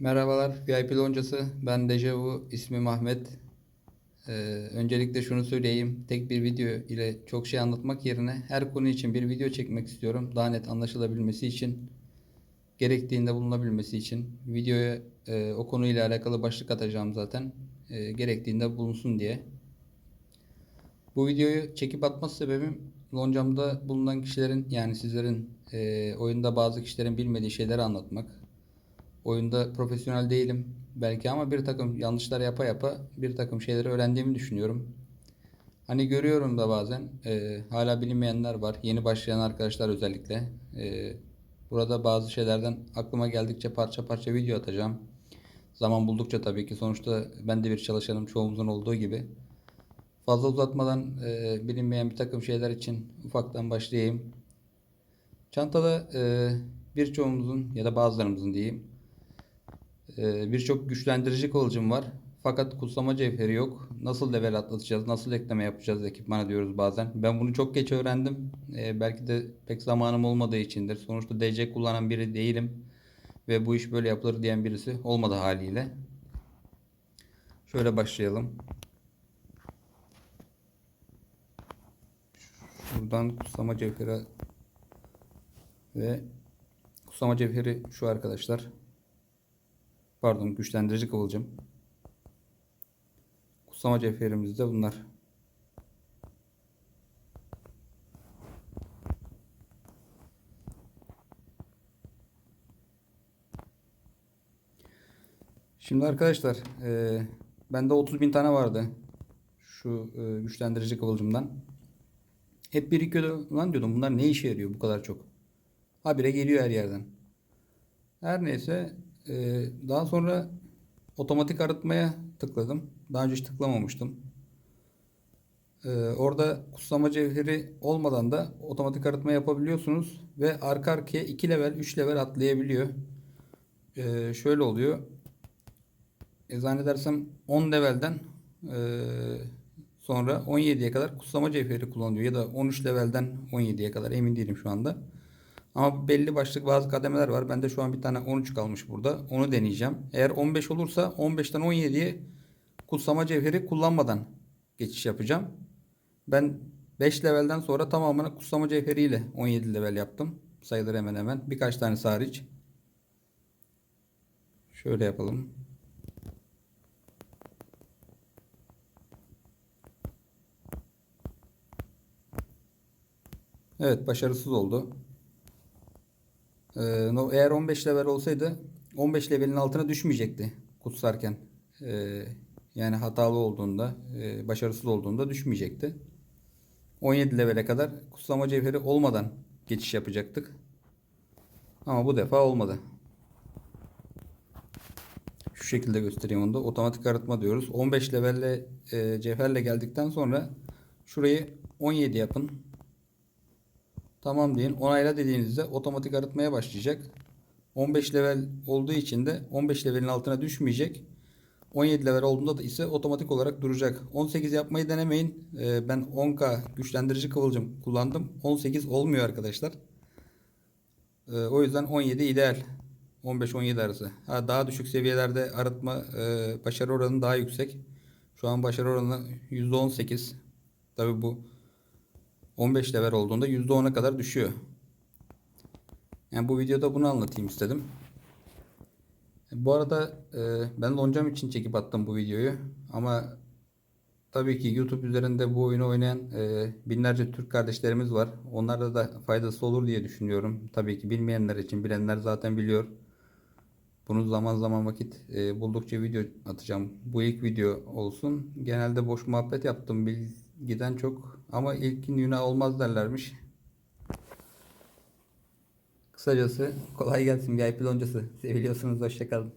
Merhabalar, VIP loncası. Ben Dejavu, ismim Ahmet. Ee, öncelikle şunu söyleyeyim. Tek bir video ile çok şey anlatmak yerine her konu için bir video çekmek istiyorum. Daha net anlaşılabilmesi için, gerektiğinde bulunabilmesi için. Videoya e, o konuyla alakalı başlık atacağım zaten. E, gerektiğinde bulunsun diye. Bu videoyu çekip atma sebebim loncamda bulunan kişilerin yani sizlerin e, oyunda bazı kişilerin bilmediği şeyleri anlatmak. Oyunda profesyonel değilim belki ama bir takım yanlışlar yapa yapa bir takım şeyleri öğrendiğimi düşünüyorum. Hani görüyorum da bazen e, hala bilinmeyenler var. Yeni başlayan arkadaşlar özellikle. E, burada bazı şeylerden aklıma geldikçe parça parça video atacağım. Zaman buldukça tabii ki. Sonuçta ben de bir çalışanım çoğumuzun olduğu gibi. Fazla uzatmadan e, bilinmeyen bir takım şeyler için ufaktan başlayayım. Çantada e, birçoğumuzun ya da bazılarımızın diyeyim birçok güçlendirici kılıcım var. Fakat kutsama cevheri yok. Nasıl level atlatacağız, nasıl ekleme yapacağız ekipmana diyoruz bazen. Ben bunu çok geç öğrendim. E, belki de pek zamanım olmadığı içindir. Sonuçta DC kullanan biri değilim. Ve bu iş böyle yapılır diyen birisi olmadı haliyle. Şöyle başlayalım. Buradan kutsama cevheri ve kutsama cevheri şu arkadaşlar. Pardon güçlendirici kıvılcım. Kutsama cevherimiz de bunlar. Şimdi arkadaşlar e, bende 30 bin tane vardı. Şu e, güçlendirici kıvılcımdan. Hep birikiyordu. Lan diyordum bunlar ne işe yarıyor bu kadar çok. Habire geliyor her yerden. Her neyse daha sonra otomatik arıtmaya tıkladım. Daha önce hiç tıklamamıştım. E, orada kutsama cevheri olmadan da otomatik arıtma yapabiliyorsunuz. Ve arka arkaya 2 level 3 level atlayabiliyor. E, şöyle oluyor. E, zannedersem 10 levelden e, sonra 17'ye kadar kutsama cevheri kullanılıyor. Ya da 13 levelden 17'ye kadar emin değilim şu anda. Ama belli başlık bazı kademeler var. Bende şu an bir tane 13 kalmış burada. Onu deneyeceğim. Eğer 15 olursa 15'ten 17'ye kutsama cevheri kullanmadan geçiş yapacağım. Ben 5 levelden sonra tamamını kutsama cevheriyle 17 level yaptım. Sayılır hemen hemen. Birkaç tane hariç. Şöyle yapalım. Evet başarısız oldu. Ee, eğer 15 level olsaydı 15 levelin altına düşmeyecekti kutsarken. Ee, yani hatalı olduğunda, e, başarısız olduğunda düşmeyecekti. 17 levele kadar kutsama cevheri olmadan geçiş yapacaktık. Ama bu defa olmadı. Şu şekilde göstereyim onu da. Otomatik arıtma diyoruz. 15 levelle e, cevherle geldikten sonra şurayı 17 yapın. Tamam deyin. Onayla dediğinizde otomatik arıtmaya başlayacak. 15 level olduğu için de 15 levelin altına düşmeyecek. 17 level olduğunda da ise otomatik olarak duracak. 18 yapmayı denemeyin. Ee, ben 10K güçlendirici kıvılcım kullandım. 18 olmuyor arkadaşlar. Ee, o yüzden 17 ideal. 15-17 arası. Ha, daha düşük seviyelerde arıtma e, başarı oranı daha yüksek. Şu an başarı oranı %18. Tabi bu 15 level olduğunda %10'a kadar düşüyor. Yani bu videoda bunu anlatayım istedim. Bu arada e, ben loncam için çekip attım bu videoyu. Ama tabii ki YouTube üzerinde bu oyunu oynayan e, binlerce Türk kardeşlerimiz var. Onlarda da faydası olur diye düşünüyorum. Tabii ki bilmeyenler için bilenler zaten biliyor. Bunu zaman zaman vakit e, buldukça video atacağım. Bu ilk video olsun. Genelde boş muhabbet yaptım bilgiden çok. Ama ilkin günah olmaz derlermiş. Kısacası kolay gelsin VIP loncası. Seviliyorsunuz. Hoşçakalın.